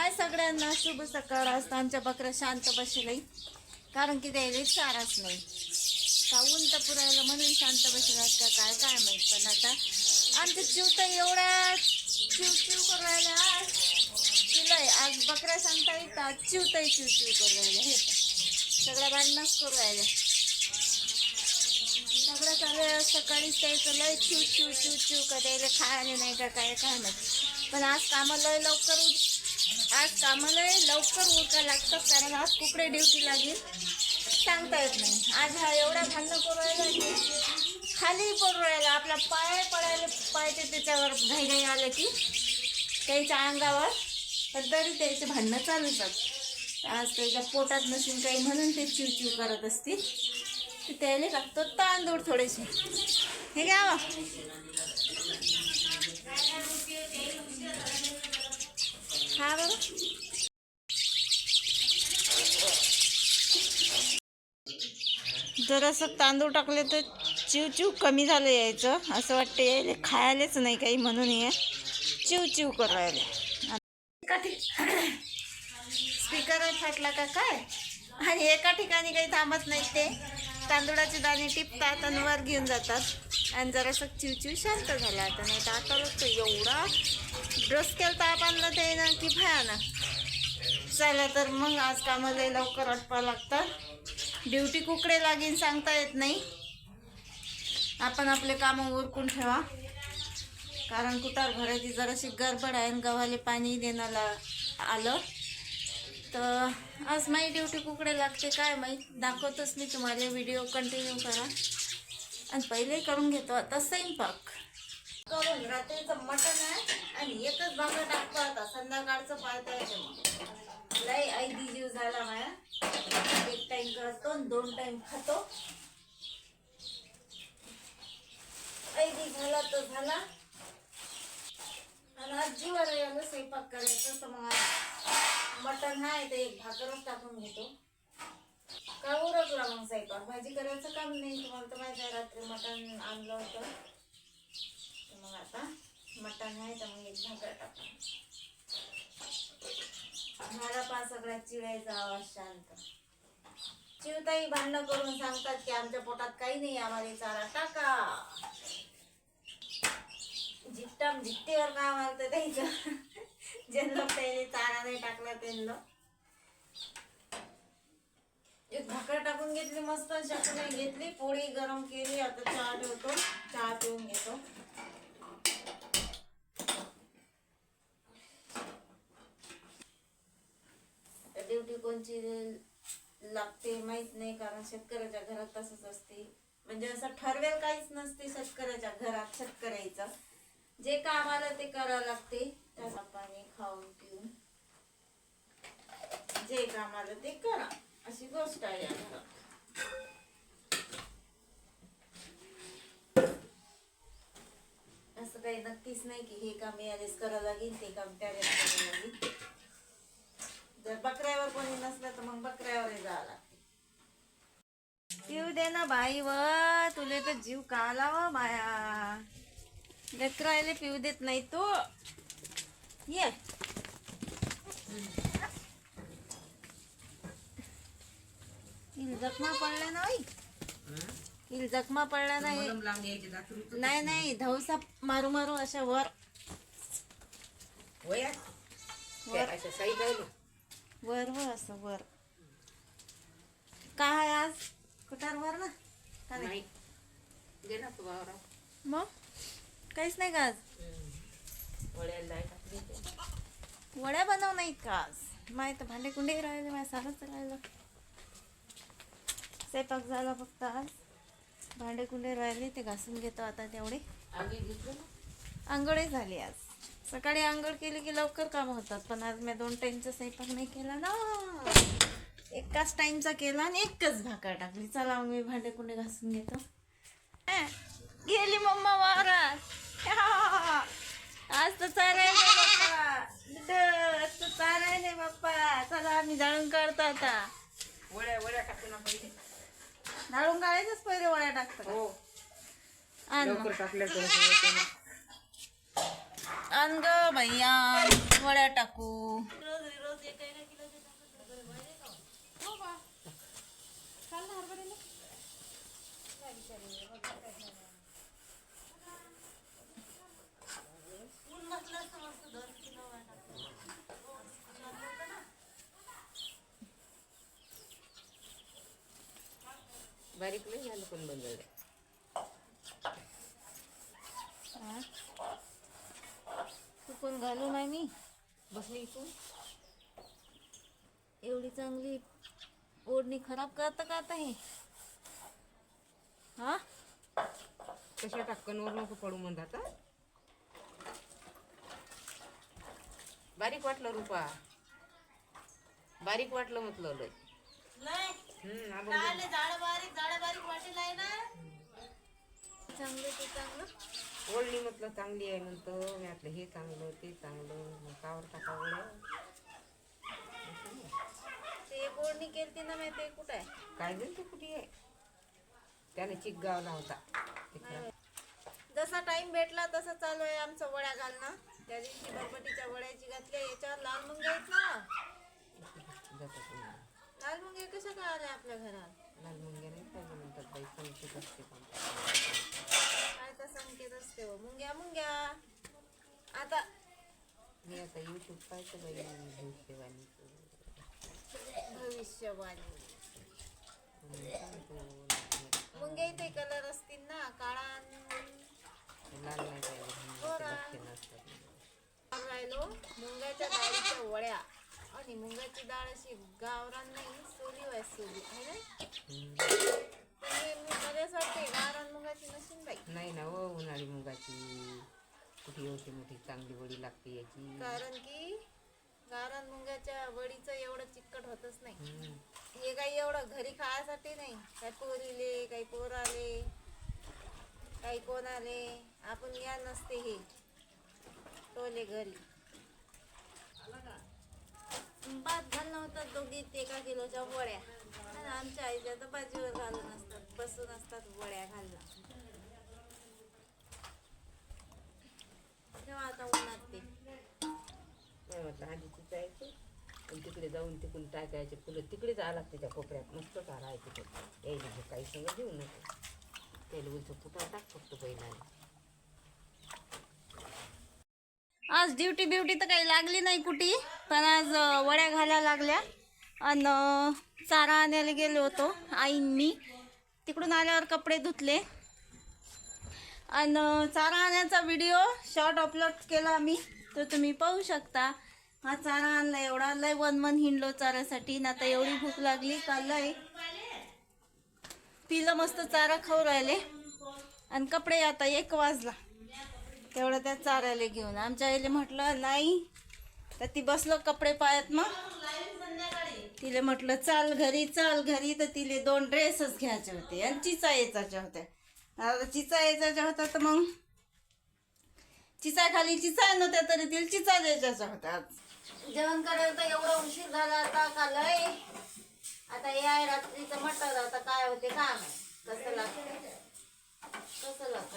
हाय सगळ्यांना शुभ सकाळ. असतं आमच्या बकऱ्या शांत बसले. कारण की द्यायला चाराच नाही. का ऊन तर पुरायला म्हणून शांत बसलात का काय काय माहीत पण आता. आमच्या चिव तर एवढ्या चिव चिव करू राहिल्या आज. तिलाय आज बकऱ्या सांगता येतात चिवताही चिव चिव करू राहिल्या हे सगळ्या भांडणच करू राहिल्या सगळं सगळ्या सकाळीच त्याचं लय चिव चिव चिव चिव का द्यायला खायला नाही का काय काय नाही पण आज कामं लय लवकर उठ आज कामाला लवकर उरका लागतात कारण आज कुकडे ड्युटी लागेल. सांगता येत नाही. आज हा एवढा भांडणं करू राहिला की खाली पडू राहिला आपला पाय पडायला पाहिजे त्याच्यावर घाई घाई आलं की त्याच्या अंगावर. पण तरी त्याचे भांडणं चालूच असतात आज त्याच्या पोटात नसेल काही म्हणून ते चिवचिव करत असतील. त्याला लागतो तांदूळ थोडेसे. हे घ्या हो. हा बरं जरासं तांदूळ टाकले तर चिव चिव कमी झालं यायचं. असं वाटतं यायला खायलाच नाही काही म्हणून हे. चिव चिव करू राहिले. स्पीकर फाटला का काय? आणि एका ठिकाणी काही थांबत नाही ते. तांदूळाचे दाणे टिपतात आणि वर घेऊन जातात. आणि जरासं चिवचिव शांत झाला आता नाही तर आता एवढा ड्रेस केला ताप आणलं ते ना की भयानक. चला तर मग आज कामाला लवकर आटपा लागतात ड्युटी कुकडे लागीन सांगता येत नाही. आपण आपले कामं उरकून ठेवा. कारण कुटार भरायची जराशी गडबड आहे आणि गव्हाले पाणी देण्याला आलं. तर आज माझी ड्युटी कुकडे लागते काय माहीत दाखवतोच मी तुम्हाला व्हिडिओ कंटिन्यू करा. आणि पहिले करून घेतो आता स्वयंपाक. करून रात्रीचं मटण आहे आणि एकच भाकर टाकतो आता संध्याकाळचं पाळता येते मग. लय ऐदी जीव झाला माया. एक टाइम करतो आणि दोन टाइम खातो. ऐदी झाला तो झाला. आणि आज जीवाला यायला स्वयंपाक करायचं तर मग मटण आहे ते एक भाकरच टाकून घेतो. का उरकला मग स्वयंपाक? भाजी करायचं काम नाही. तुम्हाला तर माहिती आहे रात्री मटण आणलं होतं. मग आता मटण आहे तर मग एक भाकर टाका झाला पा सगळ्यात चिडायचा आवाज शांत. चिवताई भांडणं करून सांगतात की आमच्या पोटात काही नाही आम्हाला चारा टाका. जिट्टाम जिट्टीवर काय मारतं त्यांचं. ज्यांना पहिले चारा नाही टाकला त्यांना. एक भाकर टाकून घेतली मस्त शकणे घेतली पोळी गरम केली आता चहा ठेवतो चहा पिऊन घेतो. ड्युटी कोणची लागते माहीत नाही कारण शेतकऱ्याच्या घरात तसंच असते. म्हणजे असं ठरवेल काहीच नसते शेतकऱ्याच्या घरात शेतकऱ्याचं. जे काम आलं ते करावं लागते. त्याचा पाणी खाऊन पिऊन. जे काम आलं ते करा. अशी गोष्ट आहे या घरात असं काही नक्कीच नाही की हे काम यावेळेस करावं लागेल ते काम त्यावेळेस करावं लागेल जर बकऱ्यावर कोणी नसलं तर मग बकऱ्यावर जावं लागते पिऊ दे ना बाई व तुले तर जीव का लावा माया लेकरायले पिऊ देत नाही तू ये जखमा पडल्या ना इल जखमा पडल्या नाही नाही नाही धवसा मारू मारू अशा वर. वर. वर वर असं वर. काय आहे आज? कुठार वर ना? का नाही? मग? काहीच नाही का आज? वड्या बनव नाही का आज? माय तर भांडे कुंडे राहिले माझ्या सारंच राहिलं. स्वयंपाक झाला फक्त आज. भांडे कुंडे राहिले ते घासून घेतो आता तेवढे. आंघोळही झाली आज. सकाळी आंघोळ केली की लवकर काम होतात पण आज मी दोन टाईमचा स्वयंपाक नाही केला ना. एकाच टाईमचा केला आणि एकच भाकर टाकली. चला मग मी भांडे कुंडे घासून घेतो. गेली मम्मा वावरात. आज तर चाराय नाही बाप्पा. दुध, आज तर चाराय नाही बाप्पा. चला आम्ही जाळून काढतो आता. वड्या वड्या टाकू ना पहिले जाळून काढायचंच पहिले वड्या टाकतो का? हो आण. लवकर टाकल्या तर होतं ना. आण ग भैया वड्या टाकू हो बा चाल ना हरभऱ्याला बारीक नाही झालं पण चुकून घालू नाही मी. बसली इथून. एवढी चांगली ओढणी खराब करतं का आता हे? हा कशा टाक्कनवर नको पडू म्हणतात हा? बारीक वाटलं रुपा. बारीक वाटलं म्हटलं लय. हम्म, आपण चांगलं ते चांगलं. ओढणी म्हटलं चांगली आहे म्हणतो. मी म्हटलं हे चांगलं ते चांगलं. कावर टाका ओढ्या. ते एक ओढणी केली ना माहिती कुठं आहे? काय झालं ते कुठे आहे? त्याने चिक गावला होता जसा टाइम भेटला तसं चालू आहे आमचं वड्या घालणं. त्या दिवशी बरबटीच्या वड्याची घातल्या याच्यावर लाल मुंगे आहेत ना. लाल मुंगे कशा काय आल्या आपल्या घरात? लाल मुंग्या नाही पाहिजे म्हणतात बाई संकेत असते काय तर संकेत असते हो. मुंग्या मुंग्या. आता मी आता युट्यूब पाहायचं बाई भविष्यवाणी भविष्यवाणी. मुंग्या इथे कलर असतील ना काळा लाल नाही पाहिजे राहिलो मुंगाच्या डाळीच्या वड्या. आणि मुंगाची डाळ अशी गावरान नाही आहे ना वाटते गावरान मुंगाची बाई नाही ना हो उन्हाळी मुगाची. कुठे एवढी मोठी चांगली वडी लागते याची. कारण की गावरान मुंगाच्या वडीचं एवढं चिकट होतच नाही. हम्म. हे काही एवढं घरी खायसाठी नाही. काही पोरीले काही पोर आले काही कोण आले आपण या नसते हे. टोले घरी. भात घालणं होतात दोघी एका किलोच्या वड्या. आणि आमच्या आईच्या तर भाजीवर घालून असतात बसून असतात वड्या घालणं तेव्हा आता उन्हात ते. आणि तिकडे जाऊन तिकडून टाकायचे फुलं. तिकडेच आला त्याच्या कोपऱ्यात. मस्त आला आहे तिकडे यायला काही सगळं देऊ नको. त्याला उलचं फुटा टाक फक्त पहिला आज ड्युटी ब्युटी तर काही लागली नाही कुठे. पण आज वड्या घालायला लागल्या. आणि चारा आणायला गेलो होतो आईंनी. तिकडून आल्यावर कपडे धुतले. आणि चारा आणायचा व्हिडिओ शॉर्ट अपलोड केला आम्ही. तो तुम्ही पाहू शकता. हा चारा आणला एवढा. लय वन वन हिंडलो चाऱ्यासाठी. ना आता एवढी भूक लागली का लय? तिला मस्त चारा खाऊ राहिले. आणि कपडे आता एक वाजला. तेवढं त्या चाऱ्याला घेऊन. आमच्या आईले म्हटलं नाही तर ती बसलो कपडे पायात मग. तिले म्हटलं चाल घरी चाल घरी. तर तिले दोन ड्रेसच घ्यायचे होते आणि चिचा यायच्या होत्या. आता चिचा यायच्या होत्या तर मग चिचा खाली चिचा नव्हत्या तरी तिला चिचा द्यायच्या होत्या जेवण करायला तर एवढं उशीर झाला आता का लय? आता याय रात्रीचं म्हटलं आता काय होते काय कसं लागतं? कसं लागत?